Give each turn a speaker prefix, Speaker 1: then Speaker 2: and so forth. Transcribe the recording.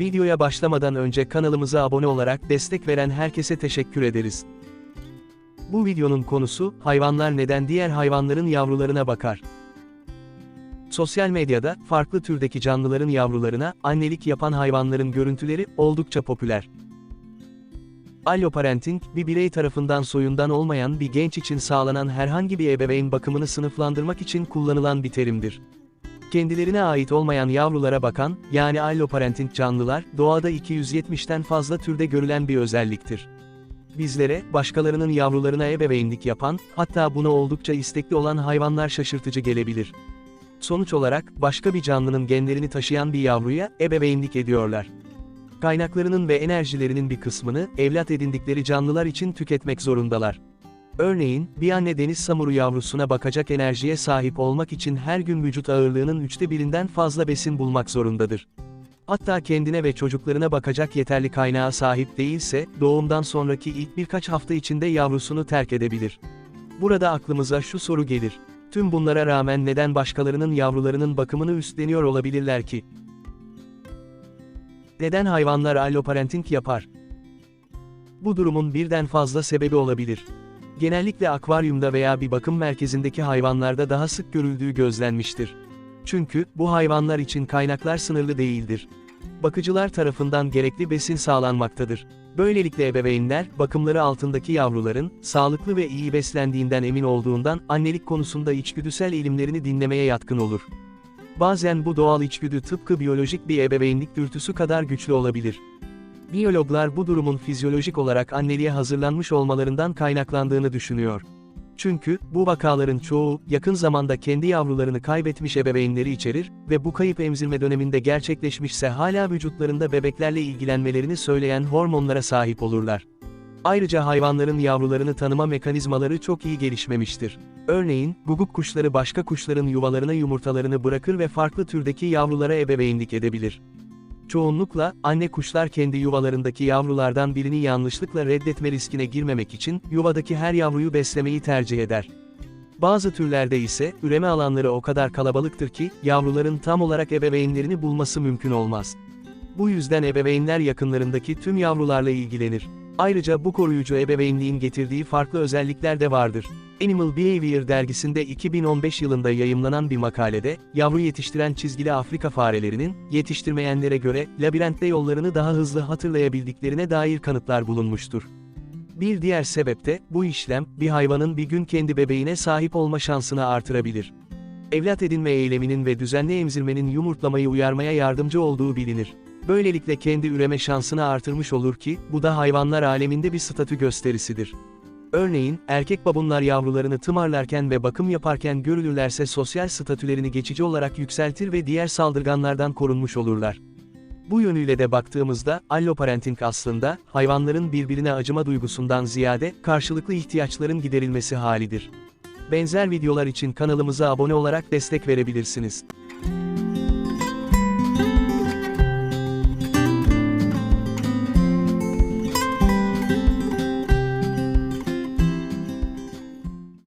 Speaker 1: Videoya başlamadan önce kanalımıza abone olarak destek veren herkese teşekkür ederiz. Bu videonun konusu, hayvanlar neden diğer hayvanların yavrularına bakar? Sosyal medyada, farklı türdeki canlıların yavrularına, annelik yapan hayvanların görüntüleri, oldukça popüler. Alloparenting, bir birey tarafından soyundan olmayan bir genç için sağlanan herhangi bir ebeveyn bakımını sınıflandırmak için kullanılan bir terimdir. Kendilerine ait olmayan yavrulara bakan, yani alloparenting canlılar, doğada 270'ten fazla türde görülen bir özelliktir. Bizlere, başkalarının yavrularına ebeveynlik yapan, hatta buna oldukça istekli olan hayvanlar şaşırtıcı gelebilir. Sonuç olarak, başka bir canlının genlerini taşıyan bir yavruya, ebeveynlik ediyorlar. Kaynaklarının ve enerjilerinin bir kısmını, evlat edindikleri canlılar için tüketmek zorundalar. Örneğin, bir anne deniz samuru yavrusuna bakacak enerjiye sahip olmak için her gün vücut ağırlığının üçte birinden fazla besin bulmak zorundadır. Hatta kendine ve çocuklarına bakacak yeterli kaynağa sahip değilse, doğumdan sonraki ilk birkaç hafta içinde yavrusunu terk edebilir. Burada aklımıza şu soru gelir. Tüm bunlara rağmen neden başkalarının yavrularının bakımını üstleniyor olabilirler ki? Neden hayvanlar alloparenting yapar? Bu durumun birden fazla sebebi olabilir. Genellikle akvaryumda veya bir bakım merkezindeki hayvanlarda daha sık görüldüğü gözlenmiştir. Çünkü, bu hayvanlar için kaynaklar sınırlı değildir. Bakıcılar tarafından gerekli besin sağlanmaktadır. Böylelikle ebeveynler, bakımları altındaki yavruların, sağlıklı ve iyi beslendiğinden emin olduğundan, annelik konusunda içgüdüsel eğilimlerini dinlemeye yatkın olur. Bazen bu doğal içgüdü tıpkı biyolojik bir ebeveynlik dürtüsü kadar güçlü olabilir. Biyologlar bu durumun fizyolojik olarak anneliğe hazırlanmış olmalarından kaynaklandığını düşünüyor. Çünkü, bu vakaların çoğu, yakın zamanda kendi yavrularını kaybetmiş ebeveynleri içerir ve bu kayıp emzirme döneminde gerçekleşmişse hala vücutlarında bebeklerle ilgilenmelerini söyleyen hormonlara sahip olurlar. Ayrıca hayvanların yavrularını tanıma mekanizmaları çok iyi gelişmemiştir. Örneğin, guguk kuşları başka kuşların yuvalarına yumurtalarını bırakır ve farklı türdeki yavrulara ebeveynlik edebilir. Çoğunlukla, anne kuşlar kendi yuvalarındaki yavrulardan birini yanlışlıkla reddetme riskine girmemek için, yuvadaki her yavruyu beslemeyi tercih eder. Bazı türlerde ise, üreme alanları o kadar kalabalıktır ki, yavruların tam olarak ebeveynlerini bulması mümkün olmaz. Bu yüzden ebeveynler yakınlarındaki tüm yavrularla ilgilenir. Ayrıca bu koruyucu ebeveynliğin getirdiği farklı özellikler de vardır. Animal Behavior dergisinde 2015 yılında yayımlanan bir makalede, yavru yetiştiren çizgili Afrika farelerinin, yetiştirmeyenlere göre, labirentte yollarını daha hızlı hatırlayabildiklerine dair kanıtlar bulunmuştur. Bir diğer sebep de, bu işlem, bir hayvanın bir gün kendi bebeğine sahip olma şansını artırabilir. Evlat edinme eyleminin ve düzenli emzirmenin yumurtlamayı uyarmaya yardımcı olduğu bilinir. Böylelikle kendi üreme şansını artırmış olur ki, bu da hayvanlar aleminde bir statü gösterisidir. Örneğin, erkek babunlar yavrularını tımarlarken ve bakım yaparken görülürlerse sosyal statülerini geçici olarak yükseltir ve diğer saldırganlardan korunmuş olurlar. Bu yönüyle de baktığımızda, alloparenting aslında, hayvanların birbirine acıma duygusundan ziyade, karşılıklı ihtiyaçların giderilmesi halidir. Benzer videolar için kanalımıza abone olarak destek verebilirsiniz.